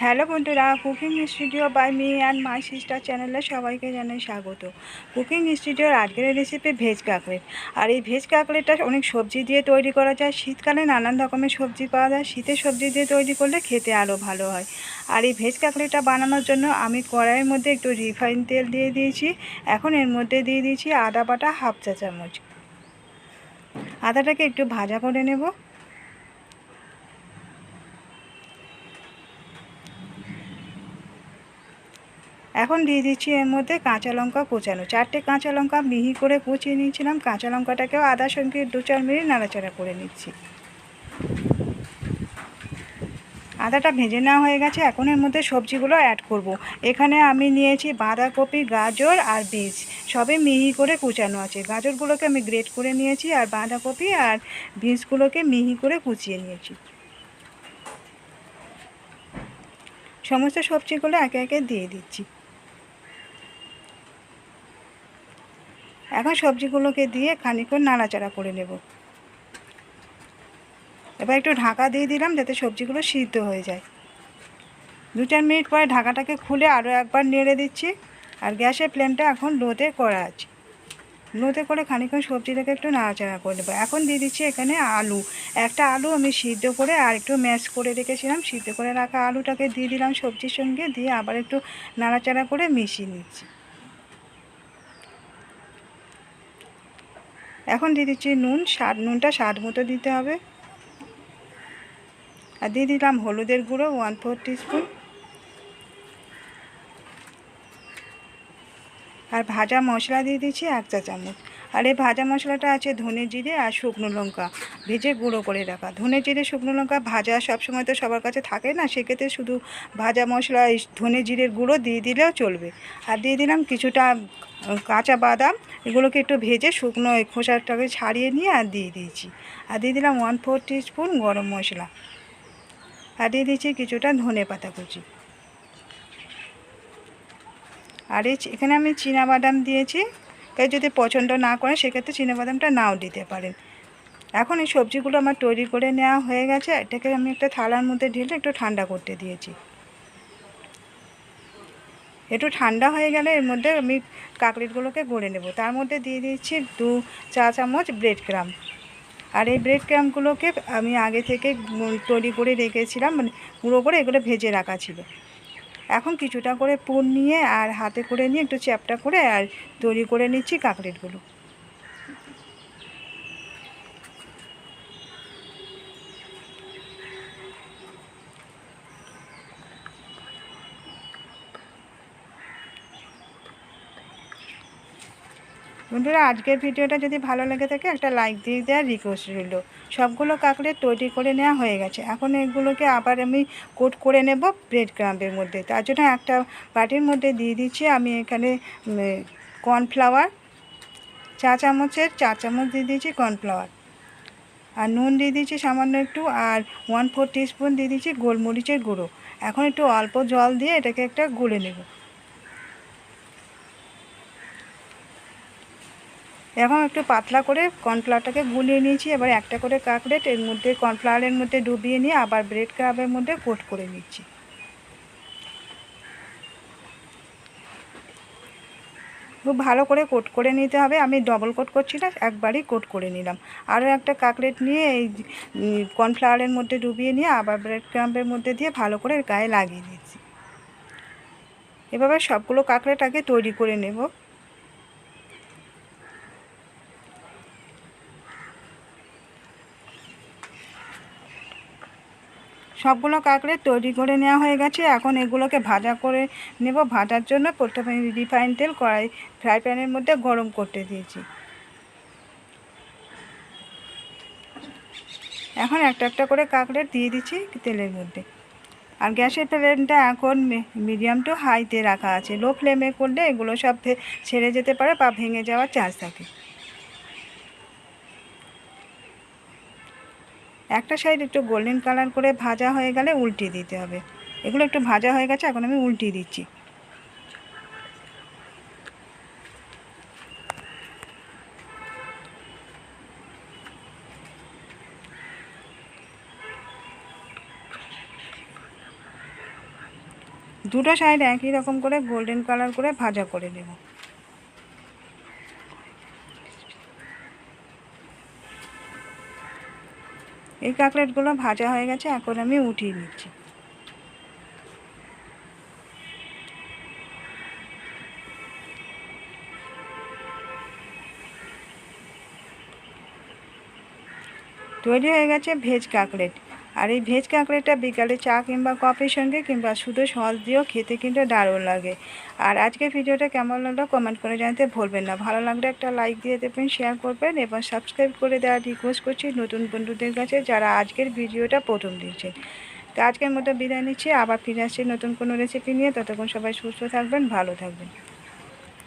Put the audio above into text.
Hello বন্ধুরা, cooking studio by me and my sister চ্যানেলে সবাইকে জানাই স্বাগত। কুকিং স্টুডিওর আজকের রেসিপি ভেজ কাকলেট আর এই ভেজ কাকলেটটা অনেক সবজি দিয়ে তৈরি করা যায়। শীতকালে নানান রকমের সবজি পাওয়া যায়। শীতের সবজি দিয়ে তৈরি করলে খেতে আরও ভালো হয়। আর এই ভেজ কাকলেটটা বানানোর জন্য আমি কড়াইয়ের মধ্যে একটু রিফাইন তেল দিয়ে দিয়েছি। এখন এর মধ্যে দিয়ে দিয়েছি আদা বাটা হাফ চা চামচ। আদাটাকে একটু ভাজা করে নেব। এখন দিয়ে দিচ্ছি এর মধ্যে কাঁচা লঙ্কা কোচানো। চারটে কাঁচা লঙ্কা মিহি করে কুচিয়ে নিয়েছিলাম। কাঁচা লঙ্কাটাকেও আদা সঙ্গে দু চার মিনিট নাড়াচাড়া করে নিচ্ছি। আদাটা ভেজে নেওয়া হয়ে গেছে। এখন এর মধ্যে সবজিগুলো অ্যাড করব। এখানে আমি নিয়েছি বাঁধাকপি, গাজর আর বীজ। সবই মিহি করে কুচানো আছে। গাজরগুলোকে আমি গ্রেট করে নিয়েছি আর বাঁধাকপি আর বীজগুলোকে মিহি করে কুচিয়ে নিয়েছি। সমস্ত সবজিগুলো একে একে দিয়ে দিচ্ছি। এখন সবজিগুলোকে দিয়ে খানিক্ষণ নাড়াচাড়া করে নেব। এবার একটু ঢাকা দিয়ে দিলাম যাতে সবজিগুলো সিদ্ধ হয়ে যায়। দু চার মিনিট পরে ঢাকাটাকে খুলে আরও একবার নেড়ে দিচ্ছি। আর গ্যাসের ফ্লেমটা এখন লোতে করা আছে। লোতে করে খানিক্ষণ সবজিটাকে একটু নাড়াচাড়া করে নেব। এখন দিয়ে দিচ্ছি এখানে আলু। একটা আলু আমি সিদ্ধ করে আর একটু ম্যাশ করে রেখেছিলাম। সিদ্ধ করে রাখা আলুটাকে দিয়ে দিলাম সবজির সঙ্গে। দিয়ে আবার একটু নাড়াচাড়া করে মিশিয়ে নিচ্ছি। এখন দিয়ে দিচ্ছি নুন। স্বাদ নুনটা স্বাদ মতো দিতে হবে। আর দিয়ে দিলাম হলুদের গুঁড়ো ওয়ান ফোর টিস্পুন আর ভাজা মশলা দিয়ে দিচ্ছি এক চা চামচ। আর এই ভাজা মশলাটা আছে ধনে জিরে আর শুকনো লঙ্কা। ভেজে গুঁড়ো করে রাখা। ধনে জিরে, শুকনো লঙ্কা ভাজা সবসময় তো সবার কাছে থাকে না, সেক্ষেত্রে শুধু ভাজা মশলা ধনে জিরের গুঁড়ো দিয়ে দিলেও চলবে। আর দিয়ে দিলাম কিছুটা কাঁচা বাদাম। এগুলোকে একটু ভেজে শুকনো খোসাটাকে ছাড়িয়ে নিয়ে আর দিয়ে দিয়েছি। আর দিয়ে দিলাম ওয়ান ফোর স্পুন গরম মশলা। আর দিয়ে দিচ্ছি কিছুটা ধনে পাতা কুচি। আর এই এখানে আমি বাদাম দিয়েছি। কেউ যদি পছন্দ না করে, সেক্ষেত্রে বাদামটা নাও দিতে পারেন। এখন এই সবজিগুলো আমার তৈরি করে নেওয়া হয়ে গেছে। এটাকে আমি একটা থালার মধ্যে ঢেলে একটু ঠান্ডা করতে দিয়েছি। একটু ঠান্ডা হয়ে গেলে এর মধ্যে আমি কাকলেটগুলোকে গড়ে নেব। তার মধ্যে দিয়ে দিচ্ছি দু চা চামচ ব্রেড ক্রাম। আর এই ব্রেড ক্রামগুলোকে আমি আগে থেকে তৈরি করে রেখেছিলাম মানে গুঁড়ো করে এগুলো ভেজে রাখা ছিল। এখন কিছুটা করে পুর নিয়ে আর হাতে করে নিয়ে একটু চ্যাপটা করে আর তৈরি করে নিচ্ছি কাকলেটগুলো বন্ধুরা, আজকের ভিডিওটা যদি ভালো লেগে থাকে, একটা লাইক দিয়ে দেওয়ার রিকোয়েস্ট রইল। সবগুলো কাকলেট তৈরি করে নেওয়া হয়ে গেছে। এখন এগুলোকে আবার আমি কোট করে নেব ব্রেড ক্রাম্পের মধ্যে। তার জন্য একটা বাটির মধ্যে দিয়ে দিচ্ছি। আমি এখানে কর্নফ্লাওয়ার চা চামচের, চা চামচ দিয়ে দিয়েছি কর্নফ্লাওয়ার আর নুন দিয়ে দিয়েছি সামান্য একটু। আর ওয়ান ফোর টিস্পুন দিয়ে দিয়েছি গোলমরিচের গুঁড়ো। এখন একটু অল্প জল দিয়ে এটাকে একটা গুলে নেব। এখন একটু পাতলা করে কর্নফ্লাওয়ারটাকে গুলিয়ে নিয়েছি, এবার একটা করে কাকলেট এর মধ্যে কর্নফ্লাওয়ারের মধ্যে ডুবিয়ে নিয়ে আবার ব্রেড ক্রাবের মধ্যে কোট করে নিচ্ছি। খুব ভালো করে কোট করে নিতে হবে, আমি ডবল কোট করছি না, একবারই কোট করে নিলাম। আরও একটা কাকলেট নিয়ে এই কর্নফ্লাওয়ারের মধ্যে ডুবিয়ে নিয়ে আবার ব্রেড ক্রাম্পের মধ্যে দিয়ে ভালো করে গায়ে লাগিয়ে দিচ্ছি। এভাবে সবগুলো কাকলেট আগে তৈরি করে নেব। সবগুলো কাঁকড়ে তৈরি করে নেওয়া হয়ে গেছে। এখন এগুলোকে ভাজা করে নেব। ভাজার জন্য প্রথমে রিফাইন তেল কড়াই ফ্রাই প্যানের মধ্যে গরম করতে দিয়েছি। এখন একটা একটা করে কাঁকড়ে দিয়ে দিচ্ছি তেলের মধ্যে। আর গ্যাসের ফ্লেমটা এখন মিডিয়াম টু হাইতে রাখা আছে। লো ফ্লেমে করলে এগুলো সব ছেড়ে যেতে পারে বা ভেঙে যাওয়ার চান্স থাকে। একটা সাইড একটু গোল্ডেন কালার করে ভাজা হয়ে গেলে উল্টিয়ে দিতে হবে। এগুলো একটু ভাজা হয়ে গেছে, এখন আমি উল্টিয়ে দিচ্ছি। দুটো সাইড একই রকম করে গোল্ডেন কালার করে ভাজা করে নেব। এই কাকলেটগুলো ভাজা হয়ে গেছে এখন আমি উঠিয়ে নিচ্ছি। তৈরি হয়ে গেছে ভেজ কাকলেট। আর এই ভেজ কাঁকড়েটা বিকালে চা কিংবা কফির সঙ্গে কিংবা শুধু সস দিয়েও খেতে কিন্তু দারুণ লাগে। আর আজকের ভিডিওটা কেমন লাগল কমেন্ট করে জানতে ভুলবেন না। ভালো লাগলে একটা লাইক দিয়ে দেবেন শেয়ার করবেন এবং সাবস্ক্রাইব করে দেওয়ার রিকোয়েস্ট করছি নতুন বন্ধুদের কাছে যারা আজকের ভিডিওটা প্রথম দিয়েছেন তো আজকের মতো বিদায় নিচ্ছি। আবার ফিরে আসছি নতুন কোনো রেসিপি নিয়ে। ততক্ষণ সবাই সুস্থ থাকবেন, ভালো থাকবেন।